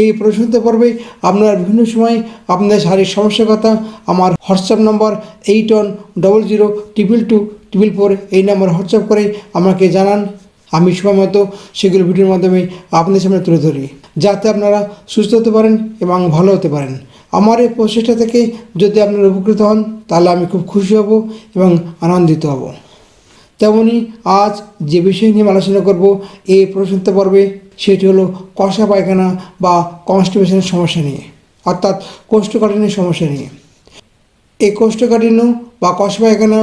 এই প্রশ্নোত্তর পর্বে। আপনারা বিভিন্ন সময় আপনাদের শারীরিক সমস্যার কথা, আমার WhatsApp number eight one double zero triple two triple four এই নম্বর হোয়াটসঅ্যাপ করে আমাকে জানান। আমি সময় মতো সেগুলো ভিডিওর মাধ্যমে আপনাদের সামনে তুলে ধরি। যাতে আপনারা সুস্থ হতে পারেন এবং ভালো হতে পারেন। আমার এই প্রচেষ্টা থেকে যদি আপনারা উপকৃত হন, তাহলে আমি খুব খুশি হব এবং আনন্দিত হব। তেমনি আজ যে বিষয় নিয়ে আলোচনা করব, এই প্রশ্নোত্তর পর্বে সেটি হলো কষা পায়খানা বা কনস্টিপেশনের সমস্যা নিয়ে, অর্থাৎ কোষ্ঠকাঠিন্যের সমস্যা নিয়ে। এই কোষ্ঠকাঠিন্য বা কষা পায়খানা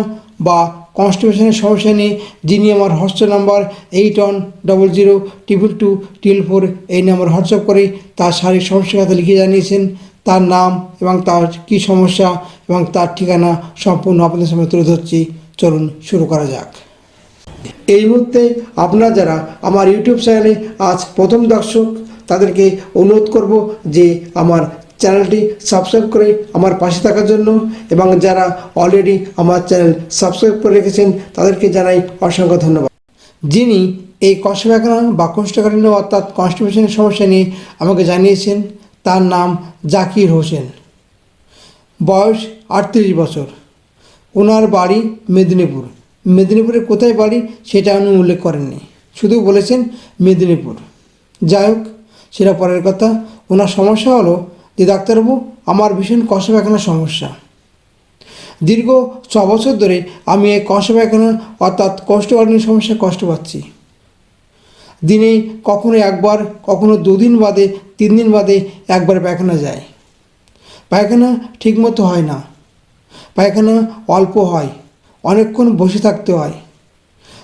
বা কনস্টিপেশনের সমস্যা নিয়ে, যিনি আমার WhatsApp number eight one double zero triple two triple four এই নাম্বার হোয়াটসঅ্যাপ করে তার শারীরিক সমস্যার কথা লিখে জানিয়েছেন, তার নাম এবং তার কী সমস্যা এবং তার ঠিকানা সম্পূর্ণ আপনাদের সামনে তুলে ধরছি। চলুন শুরু করা যাক। এই মুহূর্তে আপনারা যারা আমার ইউটিউব চ্যানেলে আজ প্রথম দর্শক, তাদেরকে অনুরোধ করব যে আমার চ্যানেলটি সাবস্ক্রাইব করে আমার পাশে থাকার জন্য এবং যারা অলরেডি আমার চ্যানেল সাবস্ক্রাইব করে রেখেছেন, তাদেরকে জানাই অসংখ্য ধন্যবাদ। যিনি এই কষ্টব্যাকরণ বা কোষ্ঠকাঠিন্য অর্থাৎ কনস্টিপেশনের সমস্যা নিয়ে আমাকে জানিয়েছেন, তার নাম জাকির হোসেন। বয়স আটত্রিশ বছর। ওনার বাড়ি মেদিনীপুর। মেদিনীপুরে কোথায় বাড়ি সেটা উনি উল্লেখ করেননি। শুধু বলেছেন মেদিনীপুর। যাই হোক, সেটা পরের কথা। ওনার সমস্যা হলো যে ডাক্তারবাবু, আমার ভীষণ কষ্ট পায়খানার সমস্যা। দীর্ঘ ছ বছর ধরে আমি এই কষ্ট পায়খানা অর্থাৎ কোষ্ঠকাঠিন্য সমস্যায় কষ্ট পাচ্ছি। দিনে কখনো একবার, কখনো দুদিন বাদে, তিন দিন বাদে একবার পায়খানা যায়। পায়খানা ঠিকমতো হয় না। পায়খানা অল্প হয়। অনেকক্ষণ বসে থাকতে হয়।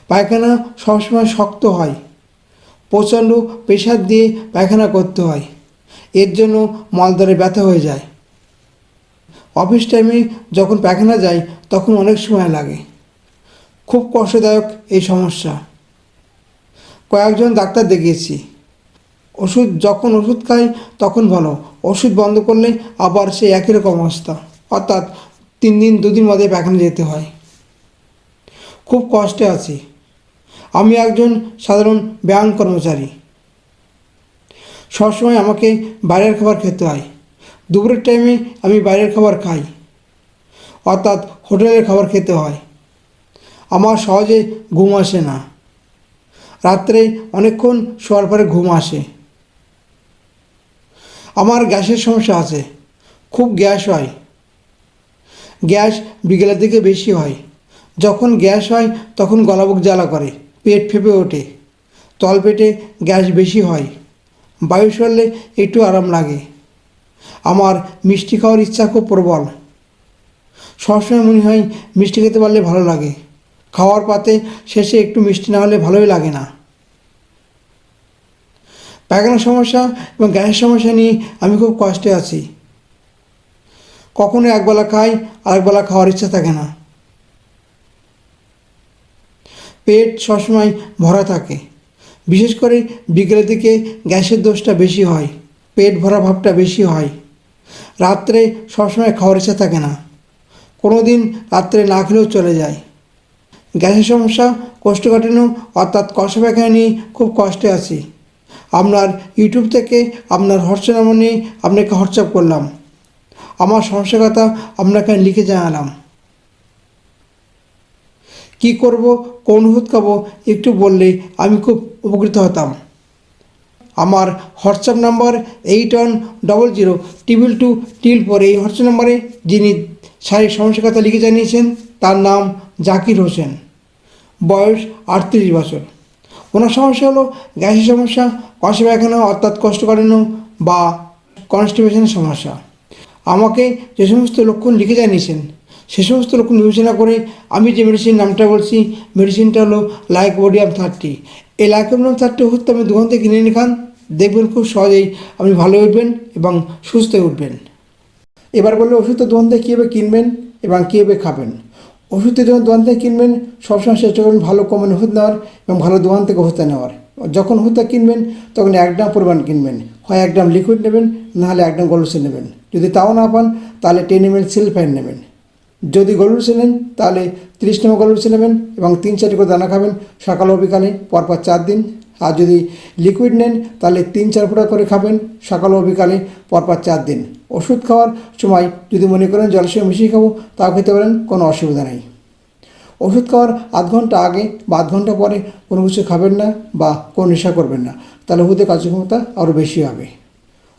পায়খানা সবসময় শক্ত হয়। প্রচণ্ড প্রেশার দিয়ে পায়খানা করতে হয়। এর জন্য মলদ্বারে ব্যথা হয়ে যায়। অফিস টাইমে যখন পায়খানা যাই তখন অনেক সময় লাগে। খুব কষ্টদায়ক এই সমস্যা। কয়েকজন ডাক্তার দেখিয়েছি। ওষুধ যখন ওষুধ খাই, তখন ভালো। ওষুধ বন্ধ করলে আবার সেই একই রকম অবস্থা। অর্থাৎ তিন দিন, দুদিন বাদে পায়খানা যেতে হয়। খুব কষ্টে আছি। আমি একজন সাধারণ ব্যায়াম কর্মচারী। সবসময় আমাকে বাইরের খাবার খেতে হয়। দুপুরের টাইমে আমি বাইরের খাবার খাই। অর্থাৎ হোটেলের খাবার খেতে হয়। আমার সহজে ঘুম আসে না। রাত্রে অনেকক্ষণ শোয়ার পরে ঘুম আসে। আমার গ্যাসের সমস্যা আছে। খুব গ্যাস হয়। গ্যাস বিকেলের দিকে বেশি হয়। যখন গ্যাস হয়, তখন গলাবুক জ্বালা করে, পেট ফেপে ওঠে। তলপেটে গ্যাস বেশি হয়। বায়ু সরলে একটু আরাম লাগে। আমার মিষ্টি খাওয়ার ইচ্ছা খুব প্রবল। সবসময় মনে হয় মিষ্টি খেতে পারলে ভালো লাগে। খাওয়ার পাতে শেষে একটু মিষ্টি না হলে ভালোই লাগে না। পায়খানার সমস্যা এবং গ্যাসের সমস্যা নিয়ে আমি খুব কষ্টে আছি। কখনো একবেলা খাই, আরেকবেলা খাওয়ার ইচ্ছা থাকে না। পেট সবসময় ভরা থাকে। বিশেষ করে বিকেলের দিকে গ্যাসের দোষটা বেশি হয়, পেট ভরা ভাবটা বেশি হয়। রাত্রে সবসময় খাওয়ার ইচ্ছা থাকে না। কোনো দিন রাত্রে না খেলেও চলে যায়। গ্যাসের সমস্যা কোষ্ঠকাঠিন্য অর্থাৎ কষা পায়খানা নিয়ে খুব কষ্টে আছি। আপনার ইউটিউব থেকে আপনার হোয়াটসঅ্যাপ নিয়ে আপনাকে হোয়াটসঅ্যাপ করলাম। আমার সমস্যার কথা আপনাকে লিখে জানালাম। কি করব, কোন ওষুধ খাব, একটু বললে আমি খুব উপকৃত হতাম। আমার WhatsApp number eight one double zero triple two triple four, এই হোয়াটসঅ্যাপ নাম্বারে যিনি শারীরিক সমস্যার কথা লিখে জানিয়েছেন, তার নাম জাকির হোসেন। বয়স আটত্রিশ বছর। ওনার সমস্যা হলো গ্যাসের সমস্যা কষ্ট পায়খানা অর্থাৎ কোষ্ঠকাঠিন্য বা কনস্টিপেশনের সমস্যা। আমাকে যে সমস্ত লক্ষণ লিখে জানিয়েছেন সে সমস্ত রকম বিবেচনা করে আমি যে মেডিসিন নামটা বলছি মেডিসিনটা হলো লাইকোডিয়াম থার্টি এই লাইকোডিয়াম থার্টি ওষুধটা আমি দোকান থেকে কিনে এনে খান, দেখবেন খুব সহজেই আপনি ভালো উঠবেন এবং সুস্থ উঠবেন। এবার বললে ওষুধের দোকান থেকে কীভাবে কিনবেন এবং কীভাবে খাবেন? ওষুধের যখন দোকান থেকে কিনবেন, সবসময় চেষ্টা করবেন ভালো কমেন ওষুধ নেওয়ার এবং ভালো দোকান থেকে ওষুধটা নেওয়ার। যখন ওষুধটা কিনবেন, তখন এক গ্রাম পরিমাণ কিনবেন। হয় এক গ্রাম লিকুইড নেবেন নাহলে এক গ্রাম গলুসে নেবেন। যদি তাও না পান, তাহলে টেন এম এল সিলফাইন নেবেন। যদি গলুসে নেন, তাহলে তিরিশ নম্বর গলুসে নেবেন এবং তিন চারটি করে দানা খাবেন, সকাল ও বিকালে পরপর চার দিন। আর যদি লিকুইড নেন, তাহলে তিন চার ফোঁটা করে খাবেন, সকাল ও বিকালে পরপর চার দিন। ওষুধ খাওয়ার সময় যদি মনে করেন জলের সঙ্গে মিশিয়ে খাব, তাও খেতে পারেন, কোনো অসুবিধা নেই। ওষুধ খাওয়ার আধ ঘণ্টা আগে বা আধ ঘণ্টা পরে কোনো কিছু খাবেন না বা কোনো নেশা করবেন না। তাহলে ওষুধের কার্যক্ষমতা আরও বেশি হবে।